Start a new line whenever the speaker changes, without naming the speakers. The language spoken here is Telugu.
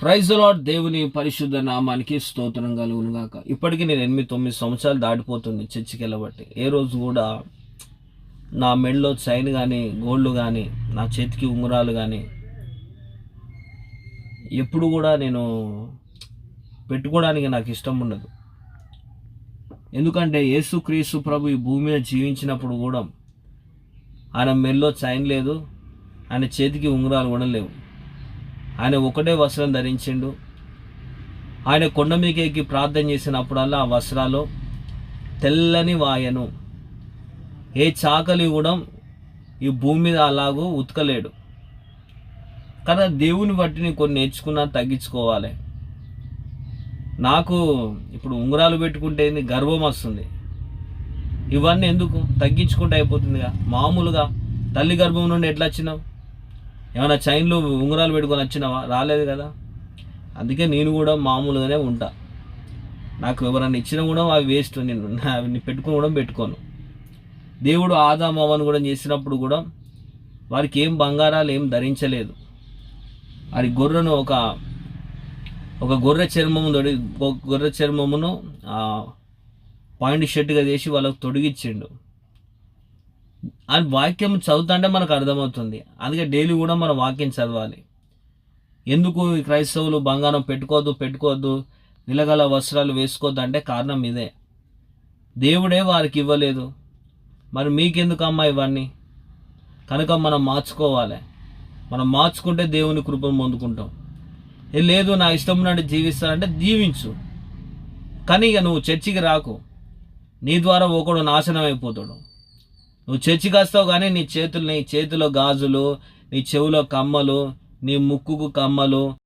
ప్రైజ్ లాడ్ దేవుని పరిశుద్ధ నామానికి స్తోత్రం కలుగును గాక. ఇప్పటికీ నేను ఎనిమిది తొమ్మిది సంవత్సరాలు దాటిపోతుంది చర్చికి వెళ్ళబట్టి ఏ రోజు కూడా నా మెడలో చైన్ కానీ గోల్డ్ కానీ నా చేతికి ఉంగరాలు కానీ ఎప్పుడు కూడా నేను పెట్టుకోవడానికి నాకు ఇష్టం ఉండదు. ఎందుకంటే యేసుక్రీస్తు ప్రభు ఈ భూమి మీద జీవించినప్పుడు కూడా ఆయన మెల్లో చైన్ లేదు ఆయన చేతికి ఉంగరాలు కూడా లేవు. ఆయన ఒకటే వస్త్రం ధరించిండు. ఆయన కొండ మీదకి ఎక్కి ప్రార్థన చేసినప్పుడల్లా ఆ వస్త్రాలు తెల్లని వాయను ఏ చాకలి కూడా ఈ భూమి మీద అలాగూ ఉతకలేడు. కదా దేవుని బట్టి నేను కొన్ని నేర్చుకున్నా తగ్గించుకోవాలి. నాకు ఇప్పుడు ఉంగరాలు పెట్టుకుంటే గర్వం వస్తుంది. ఇవన్నీ ఎందుకు? తగ్గించుకుంటే అయిపోతుందిగా. మామూలుగా తల్లి గర్భం నుండి ఎట్లా వచ్చినావు ఏమైనా చైన్లు ఉంగరాలు పెట్టుకొని వచ్చినావా? రాలేదు కదా. అందుకే నేను కూడా మామూలుగానే ఉంటా. నాకు ఎవరన్నా ఇచ్చినా కూడా అవి వేస్ట్. నేను అవి పెట్టుకుని కూడా పెట్టుకోను. దేవుడు ఆదామవని కూడా చేసినప్పుడు కూడా వారికి ఏం బంగారాలు ఏం ధరించలేదు. వారి గొర్రెను ఒక ఒక గొర్రె చర్మము తొడి గొ- గొర్రె చర్మమును పాయింట్ షర్ట్గా చేసి వాళ్ళకు తొడిగిచ్చిండు. ఆ వాక్యం చదువుతుంటే మనకు అర్థమవుతుంది. అందుకే డైలీ కూడా మనం వాక్యం చదవాలి. ఎందుకు ఈ క్రైస్తవులు బంగారం పెట్టుకోవద్దు పెట్టుకోవద్దు నిలగల వస్త్రాలు వేసుకోవద్దు అంటే కారణం ఇదే. దేవుడే వారికి ఇవ్వలేదు. మరి మీకెందుకు అమ్మా ఇవన్నీ? కనుక మనం మార్చుకోవాలి. మనం మార్చుకుంటే దేవుని కృపను పొందుకుంటాం. ఏ లేదు నా ఇష్టం నుండి జీవిస్తానంటే జీవించు. కానీ ఇక నువ్వు చర్చికి రాకు. నీ ద్వారా ఒకడు నాశనం అయిపోతాడు నువ్వు చర్చికి వస్తావు కానీ నీ చేతులు నీ చేతిలో గాజులు నీ చెవులో కమ్మలు నీ ముక్కుకు కమ్మలు.